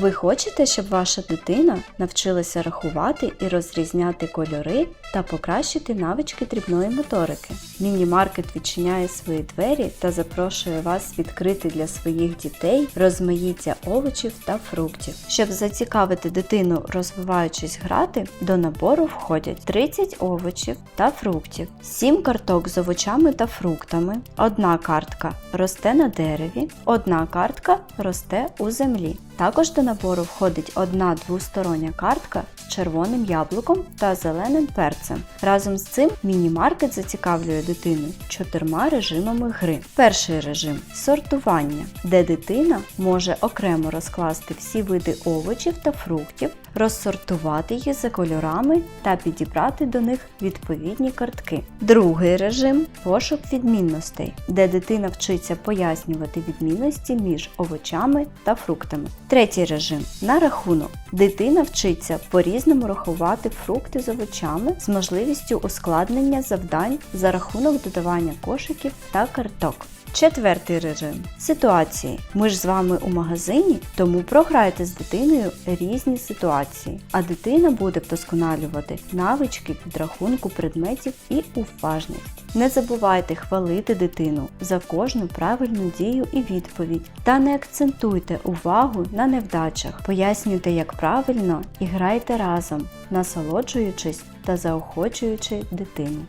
Ви хочете, щоб ваша дитина навчилася рахувати і розрізняти кольори та покращити навички дрібної моторики. Міні-маркет відчиняє свої двері та запрошує вас відкрити для своїх дітей розмаїття овочів та фруктів. Щоб зацікавити дитину, розвиваючись грати, до набору входять 30 овочів та фруктів, 7 карток з овочами та фруктами, одна картка росте на дереві, одна картка росте у землі. Також до набору входить одна двостороння картка з червоним яблуком та зеленим перцем. Разом з цим міні-маркет зацікавлює дитину чотирма режимами гри. Перший режим сортування, де дитина може окремо розкласти всі види овочів та фруктів, розсортувати їх за кольорами та підібрати до них відповідні картки. Другий режим пошук відмінностей, де дитина вчиться пояснювати відмінності між овочами та фруктами. Третій режим на рахунок. Дитина вчиться по-різному рахувати фрукти з овочами з можливістю ускладнення завдань за рахунок додавання кошиків та карток. Четвертий режим ситуації. Ми ж з вами у магазині, тому програйте з дитиною різні ситуації, а дитина буде вдосконалювати навички підрахунку предметів і уважність. Не забувайте хвалити дитину за кожну правильну дію і відповідь, та не акцентуйте увагу на невдачах. Пояснюйте, як правильно і грайте разом, насолоджуючись та заохочуючи дитину.